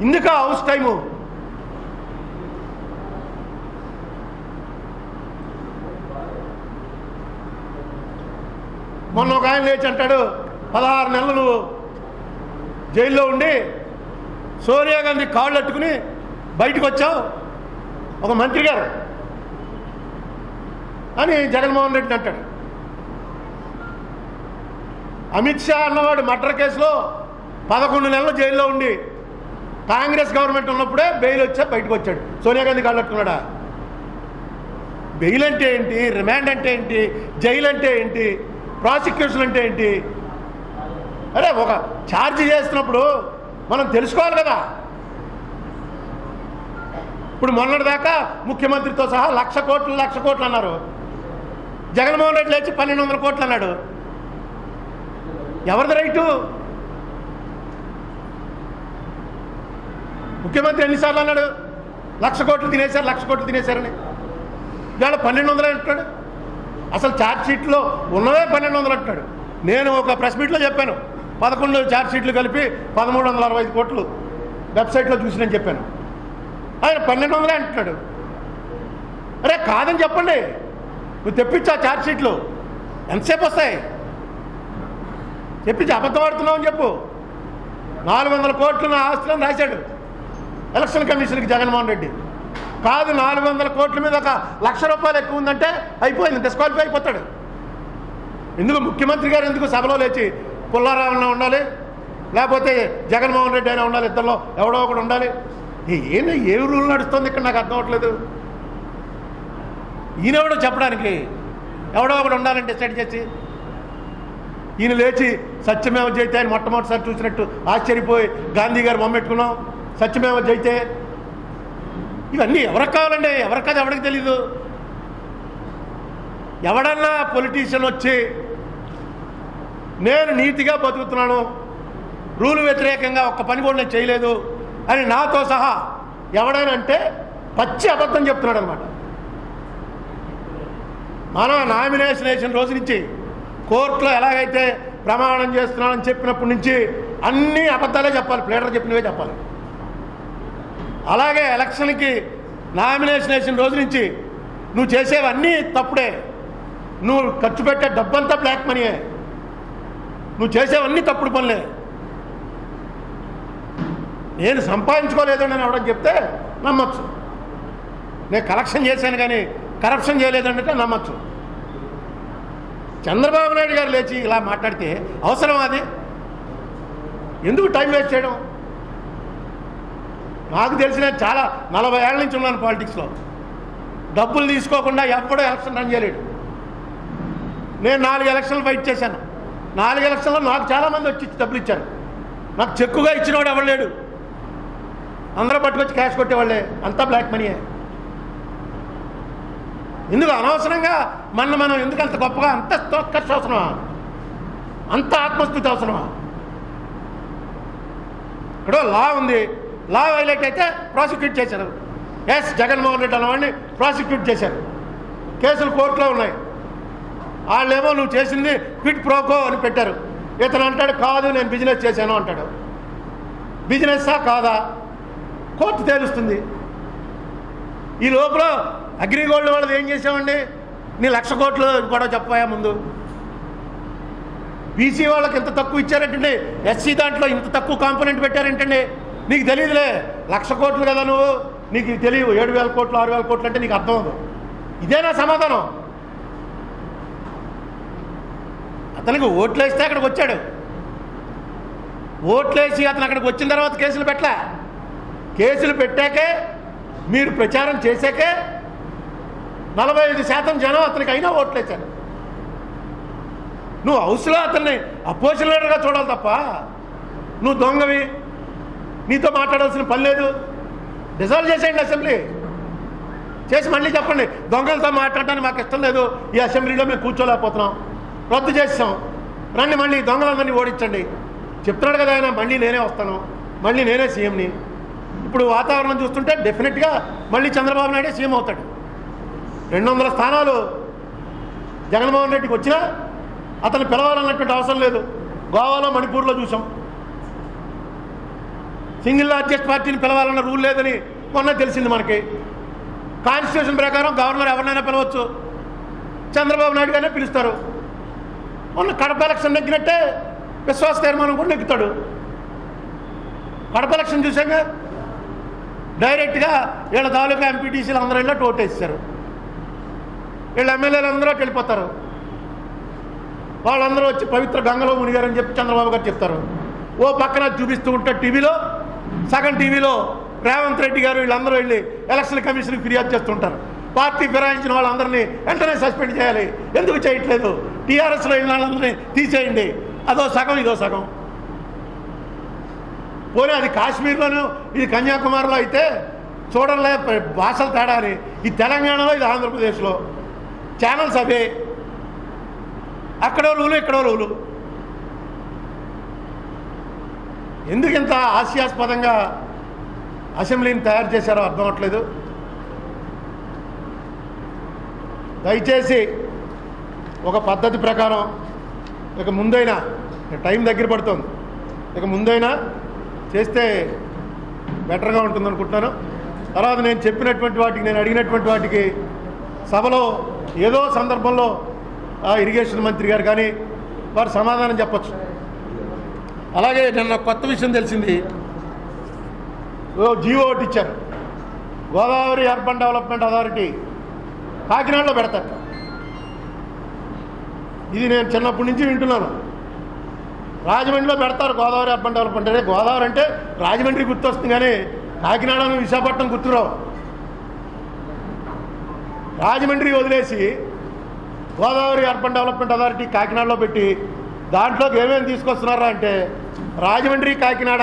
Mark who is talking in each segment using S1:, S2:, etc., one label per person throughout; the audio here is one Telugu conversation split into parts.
S1: ఇందుక హౌస్ టైము. మొన్న ఒక ఆయన లేచి అంటాడు పదహారు నెలలు నువ్వు జైల్లో ఉండి సోనియా గాంధీ కాళ్ళు అట్టుకుని బయటకు వచ్చావు. ఒక మంత్రి గారు. అని జగన్మోహన్ రెడ్డి అంటాడు. అమిత్ షా అన్నవాడు మర్డర్ కేసులో పదకొండు నెలలు జైల్లో ఉండి కాంగ్రెస్ గవర్నమెంట్ ఉన్నప్పుడే బెయిల్ వచ్చా బయటకు వచ్చాడు. సోనియా గాంధీ కాళ్ళట్టుకున్నాడా బెయిల్ అంటే ఏంటి? రిమాండ్ అంటే ఏంటి? జైలు అంటే ఏంటి? ప్రాసిక్యూషన్ అంటే ఏంటి? అరే ఒక ఛార్జ్ చేస్తున్నప్పుడు మనం తెలుసుకోవాలి కదా. ఇప్పుడు మొన్నటిదాకా ముఖ్యమంత్రితో సహా లక్ష కోట్లు లక్ష కోట్లు అన్నారు. జగన్మోహన్ రెడ్డి లేచి పన్నెండు వందల కోట్లు అన్నాడు. ఎవరిది రైటు? ముఖ్యమంత్రి ఎన్నిసార్లు అన్నాడు? లక్ష కోట్లు తినేశారు లక్ష కోట్లు తినేశారని. ఇవాళ పన్నెండు వందలు అంటున్నాడు. అసలు ఛార్జ్ షీట్లో ఉన్నవే పన్నెండు వందలు అంటున్నాడు. నేను ఒక ప్రెస్ మీట్లో చెప్పాను. పదకొండు ఛార్జ్ షీట్లు కలిపి పదమూడు వందల అరవై ఐదు కోట్లు వెబ్సైట్లో చూసి నేను చెప్పాను. ఆయన పన్నెండు వందలే అంటున్నాడు. అరే కాదని చెప్పండి. నువ్వు తెప్పించు ఆ షీట్లు ఎంతసేపు వస్తాయి? చెప్పించి అబద్ధం ఆడుతున్నావు అని చెప్పు. నాలుగు వందల కోట్లు నా ఆస్తులను రాశాడు. ఎలక్షన్ కమిషన్కి జగన్మోహన్ రెడ్డి. కాదు నాలుగు వందల కోట్ల మీద ఒక లక్ష రూపాయలు ఎక్కువ ఉందంటే అయిపోయింది డిస్క్వాలిఫై అయిపోతాడు. ఎందుకు ముఖ్యమంత్రి గారు ఎందుకు సభలో లేచి పుల్లారావు ఉండాలి? లేకపోతే జగన్మోహన్ రెడ్డి అయినా ఉండాలి ఇద్దరిలో ఎవడో ఒకడు ఉండాలి? ఏ- ఏ రూల్ నడుస్తుంది ఇక్కడ నాకు అర్థం అవ్వట్లేదు ఈయనెవడో చెప్పడానికి? ఎవడో ఒకడు ఉండాలని డిసైడ్ చేసి. ఈయన లేచి సత్యమేవ జైతే అని మొట్టమొదటిసారి చూసినట్టు ఆశ్చర్యపోయి గాంధీ గారు బొమ్మెట్టుకున్నాం సత్యమేవ జైతే? ఇవన్నీ ఎవరికి కావాలండి? ఎవరికి కాదు ఎవరికి తెలీదు. ఎవడన్నా పొలిటీషియన్ వచ్చి నేను నీతిగా బతుకుతున్నాను రూలు వ్యతిరేకంగా ఒక్క పని కూడా నేను చేయలేదు అని నాతో సహా ఎవడనంటే పచ్చి అబద్ధం చెప్తున్నాడు అనమాట మన నామినేషన్ వేసిన రోజు నుంచి కోర్టులో ఎలాగైతే ప్రమాణం చేస్తున్నానని చెప్పినప్పటి నుంచి అన్ని అబద్ధాలే చెప్పాలి ప్లేటర్ చెప్పినవే చెప్పాలి. అలాగే ఎలక్షన్కి నామినేషన్ వేసిన రోజు నుంచి నువ్వు చేసేవన్నీ తప్పుడే. నువ్వు ఖర్చు పెట్టే డబ్బంతా బ్లాక్ మనీయే. నువ్వు చేసేవన్నీ తప్పుడు పనులే. నేను సంపాదించుకోలేదండి అని ఎవడని చెప్తే నమ్మచ్చు. నేను కలెక్షన్ చేశాను కానీ కరప్షన్ చేయలేదంటే నమ్మచ్చు. చంద్రబాబు నాయుడు గారు లేచి ఇలా మాట్లాడితే అవసరం అది? ఎందుకు టైం వేస్ట్ చేయడం? నాకు తెలిసిన చాలా నలభై ఏళ్ళ నుంచి ఉన్నాను పాలిటిక్స్లో డబ్బులు తీసుకోకుండా ఎప్పుడూ ఎలక్షన్ రన్ చేయలేడు నేను నాలుగు ఎలక్షన్లు ఫైట్ చేశాను. నాలుగు ఎలక్షన్లో నాకు చాలామంది వచ్చి డబ్బులు ఇచ్చారు. నాకు చెక్కుగా ఇచ్చినవాడు ఎవడలేడు అందరూ పట్టుకొచ్చి క్యాష్ కొట్టేవాళ్ళే. అంతా బ్లాక్ మనీయే ఎందుకు అనవసరంగా మన మనం ఎందుకు అంత గొప్పగా అంత ఖర్చు అవసరమా? అంత ఆత్మస్థుతి అవసరమా? ఇక్కడ లా ఉంది. లా వైలేట్ అయితే ప్రాసిక్యూట్ చేశారు. ఎస్ జగన్మోహన్ రెడ్డి అన్నవాడిని ప్రాసిక్యూట్ చేశారు. కేసులు కోర్టులో ఉన్నాయి. వాళ్ళేమో నువ్వు చేసింది క్విట్ ప్రోకో అని పెట్టారు. ఇతను అంటాడు కాదు నేను బిజినెస్ చేశాను అంటాడు. బిజినెస్సా కాదా? కోర్టు తేలుస్తుంది. ఈ లోపల అగ్రిగోల్డ్ వాళ్ళది ఏం చేసామండి? నీ లక్ష కోట్లు కూడా చెప్పాయా ముందు. బీసీ వాళ్ళకి ఇంత తక్కువ ఇచ్చారంటండి? ఎస్సీ దాంట్లో ఇంత తక్కువ కాంపోనెంట్ పెట్టారంటండి. నీకు తెలియదులే లక్ష కోట్లు కదా నువ్వు? నీకు తెలియవు. తెలియదు ఏడు వేల కోట్లు ఆరు వేల కోట్లు అంటే నీకు అర్థం అవ్వదు. ఇదేనా సమాధానం. అతనికి ఓట్లేస్తే అక్కడికి వచ్చాడు. ఓట్లేసి అతను అక్కడికి వచ్చిన తర్వాత కేసులు పెట్టలే. కేసులు పెట్టాకే మీరు ప్రచారం చేశాకే నలభై ఐదు శాతం జనం అతనికి అయినా ఓట్లేశారు. నువ్వు హౌస్లో అతన్ని అపోజిషన్ లీడర్గా చూడాలి తప్ప. నువ్వు దొంగవి. నీతో మాట్లాడాల్సిన పని లేదు. డిజాల్వ్ చేసేయండి అసెంబ్లీ చేసి మళ్ళీ చెప్పండి. దొంగలతో మాట్లాడటానికి మాకు ఇష్టం లేదు. ఈ అసెంబ్లీలో మేము కూర్చోలేకపోతున్నాం. రద్దు చేసాం రండి మళ్ళీ దొంగలందరినీ ఓడించండి. చెప్తున్నాడు కదా ఆయన మళ్ళీ నేనే వస్తాను. మళ్ళీ నేనే సీఎంని. ఇప్పుడు వాతావరణం చూస్తుంటే డెఫినెట్గా మళ్ళీ చంద్రబాబు నాయుడే సీఎం అవుతాడు. రెండు వందల స్థానాలు జగన్మోహన్ రెడ్డికి వచ్చినా అతను పిలవాలన్నటువంటి అవసరం లేదు. గోవాలో మణిపూర్లో చూసాం. సింగిల్ లార్జెస్ట్ పార్టీని పిలవాలన్న రూల్ లేదని మొన్న తెలిసింది మనకి. కాన్స్టిట్యూషన్ ప్రకారం గవర్నర్ ఎవరినైనా పిలవచ్చు. చంద్రబాబు నాయుడు గానే పిలుస్తారు. మొన్న కడప ఎలక్షన్ నెగ్గినట్టే విశ్వాస తీర్మానం కూడా నెగ్గుతాడు. కడప ఎలక్షన్ చూసాక డైరెక్ట్గా వీళ్ళ తాలూకా ఎంపీటీసీలు అందరూ వెళ్ళి ఓటేస్తారు వీళ్ళ ఎమ్మెల్యేలు అందరూ వెళ్ళిపోతారు. వాళ్ళందరూ వచ్చి పవిత్ర గంగలో మునిగారని చెప్పి చంద్రబాబు గారు చెప్తారు. ఓ పక్కన చూపిస్తూ ఉంటారు టీవీలో. సగం టీవీలో రేవంత్ రెడ్డి గారు వీళ్ళందరూ వెళ్ళి ఎలక్షన్ కమిషన్కి ఫిర్యాదు చేస్తుంటారు. పార్టీ ఫిరాయించిన వాళ్ళందరినీ వెంటనే సస్పెండ్ చేయాలి. ఎందుకు చేయట్లేదు? టీఆర్ఎస్లో వెళ్ళిన వాళ్ళందరినీ తీసేయండి. అదో సగం ఇదో సగం. పోనీ అది కాశ్మీర్లోను ఇది కన్యాకుమారిలో అయితే చూడలే భాషలు తేడా ఈ తెలంగాణలో ఇది ఆంధ్రప్రదేశ్లో. ఛానల్స్ అవే. అక్కడో రూలు ఇక్కడో రూలు. ఎందుకు ఇంత హాస్యాస్పదంగా అసెంబ్లీని తయారు చేశారో అర్థం అవట్లేదు దయచేసి ఒక పద్ధతి ప్రకారం ఇక ముందైనా టైం దగ్గర పడుతుంది. ఇక ముందైనా చేస్తే బెటర్గా ఉంటుంది అనుకుంటున్నాను తర్వాత నేను చెప్పినటువంటి వాటికి నేను అడిగినటువంటి వాటికి సభలో ఏదో సందర్భంలో ఆ ఇరిగేషన్ మంత్రి గారు కానీ వారు సమాధానం చెప్పచ్చు. అలాగే నిన్న కొత్త విషయం తెలిసింది. ఓ ఒకటి ఇచ్చారు గోదావరి అర్బన్ డెవలప్మెంట్ అథారిటీ కాకినాడలో పెడతారు. ఇది నేను చిన్నప్పటి నుంచి వింటున్నాను. రాజమండ్రిలో పెడతారు గోదావరి అర్బన్ డెవలప్మెంట్ అంటే గోదావరి అంటే రాజమండ్రి గుర్తొస్తుంది కానీ కాకినాడ విశాఖపట్నం గుర్తురావు. రాజమండ్రి వదిలేసి గోదావరి అర్బన్ డెవలప్మెంట్ అథారిటీ కాకినాడలో పెట్టి దాంట్లోకి ఏమేమి తీసుకొస్తున్నారా అంటే రాజమండ్రి కాకినాడ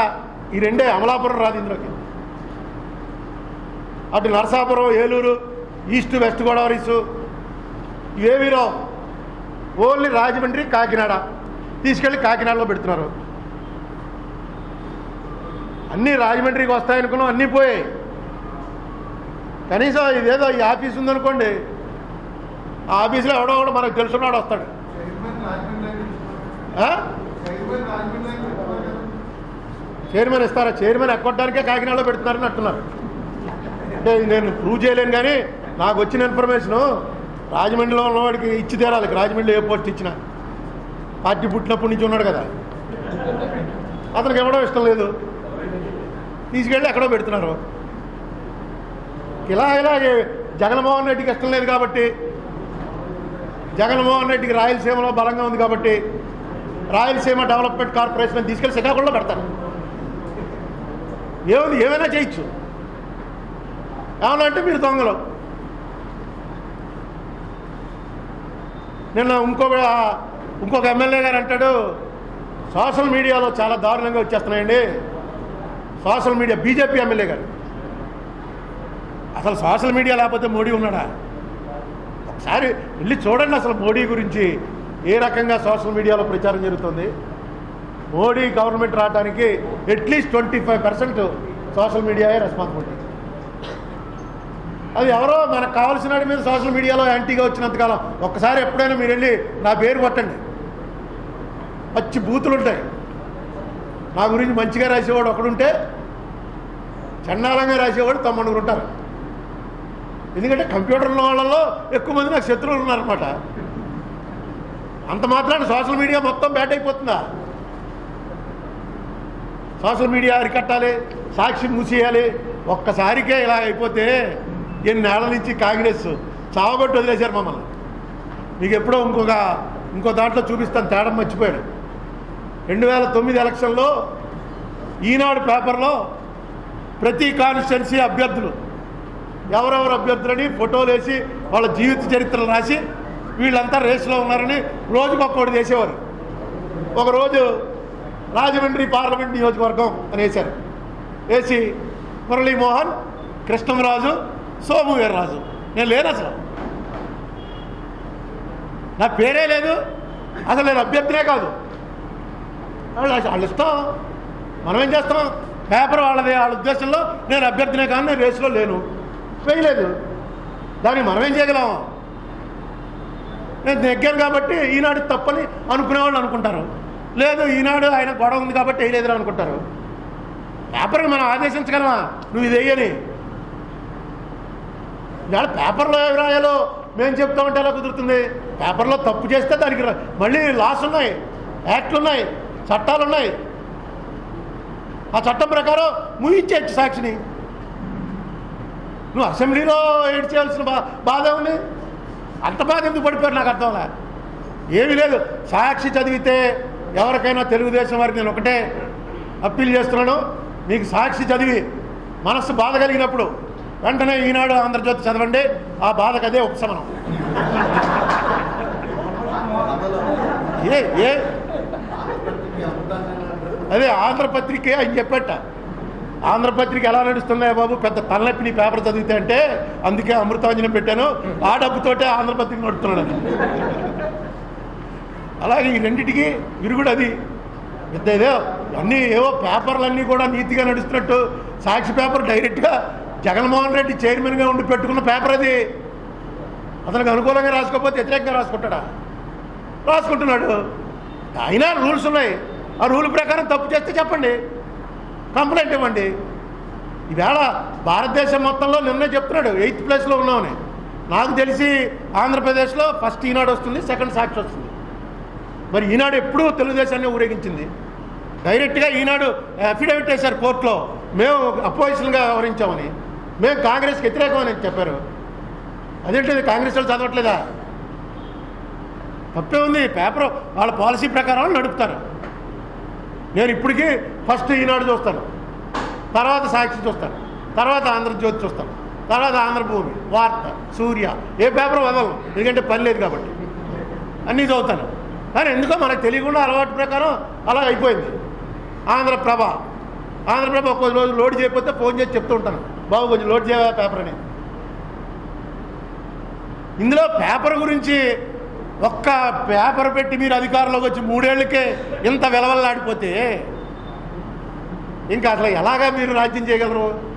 S1: ఈ రెండే అమలాపురం రాదు ఇందులోకి అటు నరసాపురం ఏలూరు ఈస్ట్ వెస్ట్ గోదావరీసు ఇవేవి రావు. ఓన్లీ రాజమండ్రి కాకినాడ తీసుకెళ్ళి కాకినాడలో పెడుతున్నారు. అన్నీ రాజమండ్రికి వస్తాయనుకున్నాం అన్నీ పోయాయి. కనీసం ఇదేదో ఈ ఆఫీస్ ఉందనుకోండి ఆ ఆఫీస్లో ఎవడో కూడా మనకు తెలుసున్నాడు వస్తాడు. చైర్మన్ ఇస్తారా? చైర్మన్ ఎక్కొట్టడానికే కాకినాడలో పెడుతున్నారని అంటున్నారు. అంటే నేను ప్రూవ్ చేయలేను కానీ నాకు వచ్చిన ఇన్ఫర్మేషను రాజమండ్రిలో ఉన్నవాడికి ఇచ్చి తీరాలి. రాజమండ్రిలో ఏ పోస్ట్ ఇచ్చినా. పార్టీ పుట్టినప్పటి నుంచి ఉన్నాడు కదా. అతనికి ఇవ్వడం ఇష్టం లేదు. తీసుకెళ్ళి ఎక్కడో పెడుతున్నారు. ఇలా ఇలాగే జగన్మోహన్ రెడ్డికి ఇష్టం లేదు కాబట్టి జగన్మోహన్ రెడ్డికి రాయలసీమలో బలంగా ఉంది కాబట్టి రాయలసీమ డెవలప్మెంట్ కార్పొరేషన్ తీసుకెళ్ళి శ్రీకాకుళంలో పెడతాను ఏముంది? ఏమైనా చేయొచ్చు. ఏమన్నా అంటే మీరు దొంగలు. నిన్న ఇంకొక ఇంకొక ఎమ్మెల్యే గారు అంటాడు సోషల్ మీడియాలో చాలా దారుణంగా వచ్చేస్తున్నాయండి. సోషల్ మీడియా బీజేపీ ఎమ్మెల్యే గారు. అసలు సోషల్ మీడియా లేకపోతే మోడీ ఉన్నాడా? ఒకసారి వెళ్ళి చూడండి అసలు మోడీ గురించి. ఏ రకంగా సోషల్ మీడియాలో ప్రచారం జరుగుతుంది? మోడీ గవర్నమెంట్ రావడానికి at least twenty five percent social మీడియాయే responsibility అది ఎవరో మనకు కావాల్సిన వాడి మీద సోషల్ మీడియాలో యాంటీగా వచ్చినంతకాలం ఒక్కసారి ఎప్పుడైనా మీరు వెళ్ళి నా పేరు కొట్టండి. పచ్చి బూతులు ఉంటాయి. నా గురించి మంచిగా రాసేవాడు ఒకడుంటే చండాలంగా రాసేవాడు తమ్ముడు ఉంటారు ఎందుకంటే కంప్యూటర్ ఉన్న వాళ్ళలో ఎక్కువ మంది నాకు శత్రువులు ఉన్నారనమాట అంత మాత్రాన్ని సోషల్ మీడియా మొత్తం బ్యాట్ అయిపోతుందా? సోషల్ మీడియా అరికట్టాలి సాక్షి మూసేయాలి ఒక్కసారికే ఇలా అయిపోతే ఎన్నేళ్ళ నుంచి కాంగ్రెస్ చావగొట్టి వదిలేశారు మమ్మల్ని. మీకు ఎప్పుడో ఇంకొక ఇంకో దాంట్లో చూపిస్తాను తేడా మర్చిపోయాడు రెండు వేల తొమ్మిది ఎలక్షన్లో ఈనాడు పేపర్లో ప్రతి కాన్స్టిట్యున్సీ అభ్యర్థులు ఎవరెవరు అభ్యర్థులని ఫోటోలు వేసి వాళ్ళ జీవిత చరిత్రలు రాసి వీళ్ళంతా రేసులో ఉన్నారని రోజుకొక్కటి చేసేవారు. ఒకరోజు రాజమండ్రి పార్లమెంట్ నియోజకవర్గం అని వేశారు. వేసి మురళీమోహన్ కృష్ణంరాజు సోము వీర్రాజు. నేను లేను అసలు. నా పేరే లేదు. అసలు నేను అభ్యర్థినే కాదు. వాళ్ళు ఇష్టం. మనం ఏం చేస్తాం? పేపర్ వాళ్ళది. వాళ్ళ ఉద్దేశంలో నేను అభ్యర్థినే కానీ నేను రేసులో లేను. వేయలేదు. దానికి మనం ఏం చేయగలం? నేను నెగ్గాను కాబట్టి ఈనాడు తప్పని అనుకునేవాళ్ళు అనుకుంటారు. లేదు ఈనాడు ఆయన గొడవ ఉంది కాబట్టి వేయలేదని అనుకుంటారు. పేపర్ని మనం ఆదేశించగలమా? నువ్వు ఇది వేయని. ఇవాళ పేపర్లో ఏమి రాయాలో మేము చెప్తామంటే ఎలా కుదురుతుంది? పేపర్లో తప్పు చేస్తే దానికి మళ్ళీ లాస్ ఉన్నాయి యాక్ట్లు ఉన్నాయి చట్టాలు ఉన్నాయి. ఆ చట్టం ప్రకారం ముయించేయచ్చు సాక్షిని. నువ్వు అసెంబ్లీలో ఏడ్ చేయాల్సిన బా బాధ ఉంది అంత బాధ ఎందుకు పడిపోయారు నాకు అర్థంలా ఏమీ లేదు. సాక్షి చదివితే ఎవరికైనా తెలుగుదేశం వారికి నేను ఒకటే అప్పీల్ చేస్తున్నాను. మీకు సాక్షి చదివి మనస్సు బాధ కలిగినప్పుడు వెంటనే ఈనాడు ఆంధ్రజ్యోతి చదవండి. ఆ బాధకు అదే ఉపశమనం. ఏ ఏ? అదే ఆంధ్రపత్రికే అని చెప్పట. ఆంధ్రపత్రిక ఎలా నడుస్తున్నాయా బాబు? పెద్ద తలనొప్పి నీ పేపర్ చదివితే అంటే అందుకే అమృతాంజనం పెట్టాను. ఆ డబ్బుతోటే ఆంధ్రపత్రిక నడుస్తున్నాడు అలాగే ఈ రెండిటికి విరుగుడు అది. పెద్ద ఏదో అన్నీ ఏవో పేపర్లన్నీ కూడా నీతిగా నడుస్తున్నట్టు. సాక్షి పేపర్ డైరెక్ట్గా జగన్మోహన్ రెడ్డి చైర్మన్గా ఉండి పెట్టుకున్న పేపర్ అది. అతనికి అనుకూలంగా రాసుకోకపోతే వ్యతిరేకంగా రాసుకుంటాడా? రాసుకుంటున్నాడు. అయినా రూల్స్ ఉన్నాయి. ఆ రూల్ ప్రకారం తప్పు చేస్తే చెప్పండి. కంప్లైంట్ ఇవ్వండి. ఈవేళ భారతదేశం మొత్తంలో నిన్నే చెప్తున్నాడు ఎయిత్ ప్లేస్లో ఉన్నామని నాకు తెలిసి ఆంధ్రప్రదేశ్లో ఫస్ట్ ఈనాడు వస్తుంది సెకండ్ సాక్షి వస్తుంది. మరి ఈనాడు ఎప్పుడూ తెలుగుదేశాన్ని ఊరేగించింది. డైరెక్ట్గా ఈనాడు అఫిడవిట్ వేశారు కోర్టులో. మేము అపోజిషన్గా వ్యవహరించామని. మేము కాంగ్రెస్కి వ్యతిరేకమని చెప్పారు. అదేంటిది కాంగ్రెస్ వాళ్ళు చదవట్లేదా? తప్పే ఉంది పేపర్ వాళ్ళ పాలసీ ప్రకారం నడుపుతారు. నేను ఇప్పటికీ ఫస్ట్ ఈనాడు చూస్తాను. తర్వాత సాక్షి చూస్తాను. తర్వాత ఆంధ్రజ్యోతి చూస్తాను. తర్వాత ఆంధ్రభూమి వార్త సూర్య ఏ పేపర్ వదలను. ఎందుకంటే పని లేదు కాబట్టి. అన్నీ చదువుతాను. కానీ ఎందుకో మనకు తెలియకుండా అలవాటు ప్రకారం అలా అయిపోయింది. ఆంధ్రప్రభ ఆంధ్రప్రభ ఒక రోజు లోడ్ చేయకపోతే ఫోన్ చేసి చెప్తూ ఉంటాను. బాబు కొంచెం లోడ్ చేయవా పేపర్ అని ఇందులో పేపర్ గురించి ఒక్క పేపర్ పెట్టి మీరు అధికారంలోకి వచ్చి మూడేళ్ళకే ఇంత వెలవల్లాడిపోతే ఇంకా అసలు ఎలాగా మీరు రాజ్యం చేయగలరు?